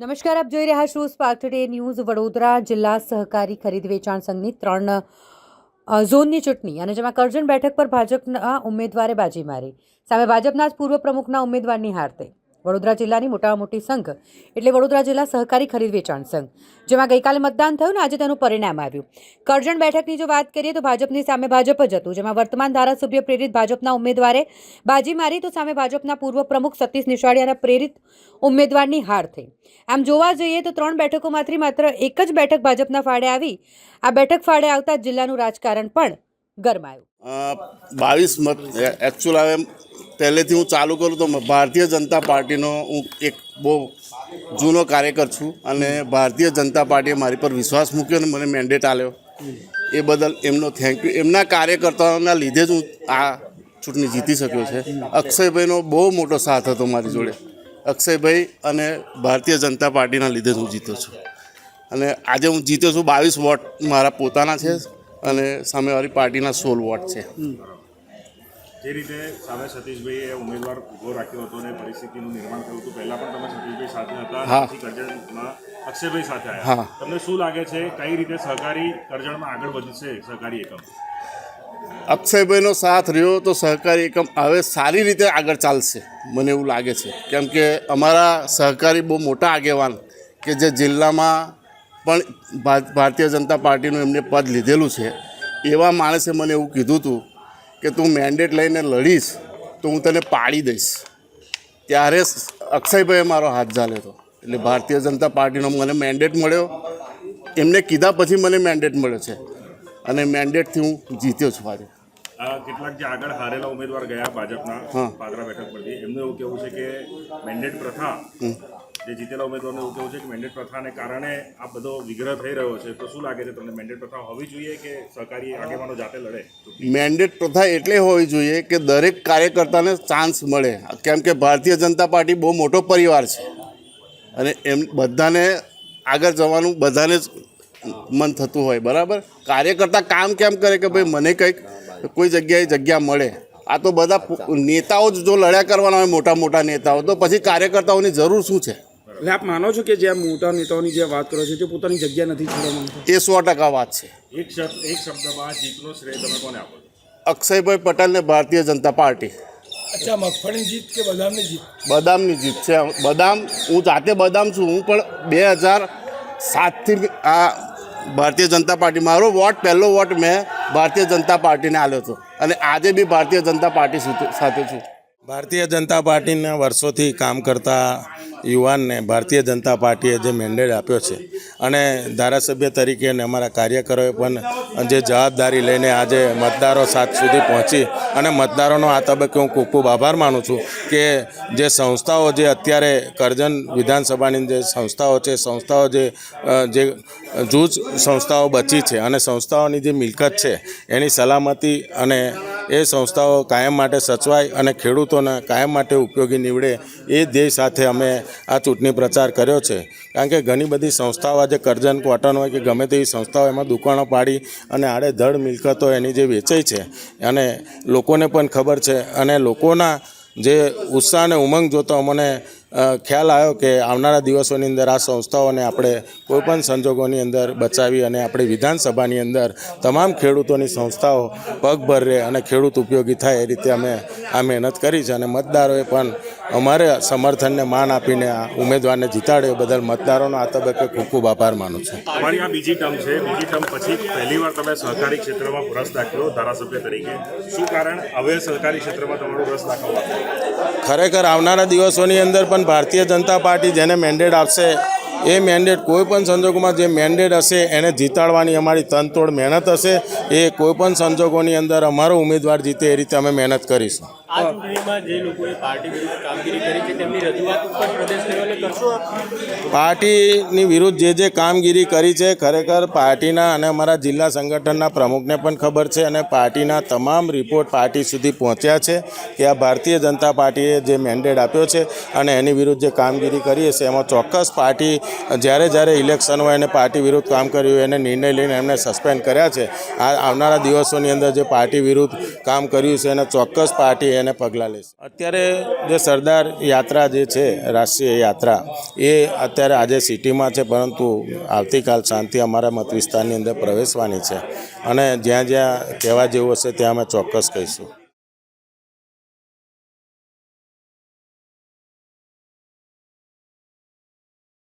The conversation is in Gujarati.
નમસ્કાર, આપ જોઈ રહ્યા છો સ્પાર્ક ટુડે ન્યૂઝ વડોદરા જિલ્લા સહકારી ખરીદ વેચાણ સંઘની ત્રણ ઝોનની ચૂંટણી અને જેમાં કરજણ બેઠક પર ભાજપના ઉમેદવારે બાજી મારી. સામે ભાજપના જ પૂર્વ પ્રમુખના ઉમેદવારની હાર થઈ વડોદરા જિલ્લાની મોટામાં મોટી સંઘ એટલે વડોદરા જિલ્લા સહકારી ખરીદ વેચાણ સંઘ. જેમાં ગઈકાલે મતદાન થયું ને આજે તેનું પરિણામ આવ્યું. કરજણ બેઠકની જો વાત કરીએ તો ભાજપની સામે ભાજપ જ હતું, જેમાં વર્તમાન ધારાસભ્ય પ્રેરિત ભાજપના ઉમેદવારે બાજી મારી તો સામે ભાજપના પૂર્વ પ્રમુખ સતીશ નિશાળિયાના પ્રેરિત ઉમેદવારની હાર થઈ. આમ જોવા જઈએ તો ત્રણ બેઠકોમાંથી માત્ર એક જ બેઠક ભાજપના ફાળે આવી. આ બેઠક ફાળે આવતા જિલ્લાનું રાજકારણ પણ ગરમાયું. બાવીસ મત એકચ્યુઅલ હવે પહેલેથી હું ચાલુ કરું તો ભારતીય જનતા પાર્ટીનો હું એક બહુ જૂનો કાર્યકર છું અને ભારતીય જનતા પાર્ટીએ મારી પર વિશ્વાસ મૂક્યો અને મને મેન્ડેટ આપ્યો. એ બદલ એમનો થેન્ક યુ એમના કાર્યકર્તાઓના લીધે જ હું આ ચૂંટણી જીતી શક્યો છે. અક્ષયભાઈનો બહુ મોટો સાથ હતો મારી જોડે. અક્ષયભાઈ અને ભારતીય જનતા પાર્ટીના લીધે જ હું જીત્યો છું. અને આજે હું જીત્યો છું બાવીસ વોટ મારા પોતાના છે અને સામેવાળી પાર્ટીના સોળ વોટ છે. જે રીતે સામે સતીશભાઈએ ઉમેદવાર ઊભો રાખ્યો હતો અને પરિસ્થિતિનું નિર્માણ કર્યું હતું પહેલા પણ તમે સતીશભાઈ સાથે હતા. પછી કરજણમાં અક્ષયભાઈ સાથે. આવ્યા તમને શું લાગે છે કઈ રીતે સહકારી કરજણમાં આગળ વધશે સહકારી એકમ અક્ષયભાઈનો સાથ રહ્યો તો સહકારી એકમ હવે સારી રીતે આગળ ચાલશે મને એવું લાગે છે કેમ કે અમારા સહકારી બહુ મોટા આગેવાન કે જે જિલ્લામાં પણ ભારતીય જનતા પાર્ટીનું એમને પદ લીધેલું છે એવા માણસે મને એવું કીધું હતું કે તું મેન્ડેટ લઈને લડીશ તો હું તને પાડી દઈશ. ત્યારે અક્ષયભાઈએ મારો હાથ ઝાલ્યો હતો. એટલે ભારતીય જનતા પાર્ટીનો મને મેન્ડેટ મળ્યો. એમને કીધા પછી મને મેન્ડેટ મળ્યો છે. અને મેન્ડેટથી હું જીત્યો છું આજે. આ કેટલાક જે આગળ હારેલા ઉમેદવાર ગયા ભાજપના. પાદરા બેઠક પરથી. એમનું એવું કેવું છે કે મેન્ડેટ પ્રથા જે જીતેલા ઉમેદવારનું કેવું છે કે મેન્ડેટ પ્રથાને કારણે આ બધો વિગ્રહ થઈ રહ્યો છે, તો શું લાગે છે તમને? મેન્ડેટ પ્રથા હોવી જોઈએ કે સહકારી આગેવાનો જાતે લડે? મેન્ડેટ પ્રથા એટલે હોવી જોઈએ કે દરેક કાર્યકર્તાને ચાન્સ મળે. કેમ કે ભારતીય જનતા પાર્ટી બહુ મોટો પરિવાર છે અને એમ બધાને આગળ જવાનું બધાને જ મન થતું હોય, બરાબર? કાર્યકર્તા કામ કેમ કરે કે ભાઈ મને કંઈક કોઈ જગ્યાએ જગ્યા મળે. આ તો બધા નેતાઓ જ જો લડ્યા કરવાના હોય મોટા મોટા નેતાઓ, તો પછી કાર્યકર્તાઓની જરૂર શું છે? એટલે આપ માનો છો કે જે મોટા નેતાઓની જે વાત કરો છો તે પોતાની જગ્યા નથી છોડવા માંગતા? એ સો ટકા વાત છે. એક શબ્દ એક શબ્દમાં જીતનો શ્રેય તમે કોને આપો અક્ષયભાઈ અક્ષયભાઈ પટેલને ભારતીય જનતા પાર્ટી. અચ્છા મગફળીની જીત કે બદામની જીત? બદામની જીત છે. બદામ હું જાતે બદામ છું હું પણ બે હજાર સાતથી આ ભારતીય જનતા પાર્ટી મારો વોટ પહેલો વોટ મેં ભારતીય જનતા પાર્ટીને આપ્યો હતો. અને આજે બી ભારતીય જનતા પાર્ટી સાથે- સાથે છું. ભારતીય જનતા પાર્ટીના વર્ષોથી કામ કરતા યુવાનને ભારતીય જનતા પાર્ટીએ જે મેન્ડેટ આપ્યો છે અને ધારાસભ્ય તરીકે અને અમારા કાર્યકરોએ પણ જે જવાબદારી લઈને આજે મતદારો સાથ સુધી પહોંચી અને મતદારોનો આ તબક્કે હું ખૂબ ખૂબ આભાર માનું છું કે જે સંસ્થાઓ જે અત્યારે કરજણ વિધાનસભાની જે સંસ્થાઓ છે, સંસ્થાઓ જે જે જૂજ સંસ્થાઓ બચી છે અને સંસ્થાઓની જે મિલકત છે એની સલામતી અને એ સંસ્થાઓ કાયમ માટે સચવાય અને ખેડૂતોને કાયમ માટે ઉપયોગી નીવડે એ ધ્યેય સાથે અમે આ ચૂંટણી પ્રચાર કર્યો છે. કારણ કે ઘણી બધી સંસ્થાઓ આજે કરજન કોટન હોય કે ગમે તેવી સંસ્થાઓ એમાં દુકાનો પાડી અને આડેધડ મિલકતો એની જે વેચાઈ છે અને લોકોને પણ ખબર છે અને લોકોના જે ઉત્સાહ અને ઉમંગ જોતો અમને ખ્યાલ આવ્યો કે આવનારા દિવસોની અંદર આ સંસ્થાઓને આપણે કોઈપણ સંજોગોની અંદર બચાવી અને આપણી વિધાનસભાની અંદર તમામ ખેડૂતોની સંસ્થાઓ પગભર રહે અને ખેડૂત ઉપયોગી થાય એ રીતે અમે આ મહેનત કરી છે. અને મતદારોએ પણ અમારે સમર્થનને માન આપીને આ ઉમેદવારને જીતાડ્યો બદલ મતદારોનો આ તબક્કે ખૂબ ખૂબ આભાર માનું છું. તમારી આ બીજી ટર્મ છે. બીજી ટર્મ પછી પહેલીવાર તમે સહકારી ક્ષેત્રમાં રસ દાખવ્યો ધારાસભ્ય તરીકે શું કારણ? હવે સહકારી ક્ષેત્રમાં તમારો રસ દાખવવા ખરેખર આવનારા દિવસોની અંદર પણ ભારતીય જનતા પાર્ટી જેને મેન્ડેટ આપશે, એ મેન્ડેટ કોઈપણ સંજોગોમાં જે મેન્ડેટ હશે, એને જીતાડવાની અમારી તનતોડ મહેનત હશે. એ કોઈપણ સંજોગોની અંદર અમારો ઉમેદવાર જીતે એ રીતે અમે મહેનત કરીશું. આ ચૂંટણીમાં જે લોકોએ પાર્ટી વિરુદ્ધ કામગીરી કરી છે, તેમની રજૂઆત ઉપર પ્રદેશ લેવલે કરશો પાર્ટીની વિરુદ્ધ જે જે કામગીરી કરી છે, ખરેખર પાર્ટીના અને અમારા જિલ્લા સંગઠનના પ્રમુખને પણ ખબર છે અને પાર્ટીના તમામ રિપોર્ટ પાર્ટી સુધી પહોંચ્યા છે કે આ ભારતીય જનતા પાર્ટીએ જે મેન્ડેટ આપ્યો છે અને એની વિરુદ્ધ જે કામગીરી કરી હશે, એમાં ચોક્કસ પાર્ટી જ્યારે જ્યારે ઇલેક્શન હોય અને પાર્ટી વિરુદ્ધ કામ કર્યું એને નિર્ણય લઈને એમને સસ્પેન્ડ કર્યા છે. આ આવનારા દિવસોની અંદર જે પાર્ટી વિરુદ્ધ કામ કર્યું છે, એને ચોક્કસ પાર્ટી એને પગલાં લેશે. અત્યારે જે સરદાર યાત્રા જે છે, રાષ્ટ્રીય યાત્રા, એ અત્યારે આજે સિટીમાં છે, પરંતુ આવતીકાલ શાંતિ અમારા મત વિસ્તારની અંદર પ્રવેશવાની છે. અને જ્યાં જ્યાં કહેવા જેવું હશે, ત્યાં અમે ચોક્કસ કહીશું.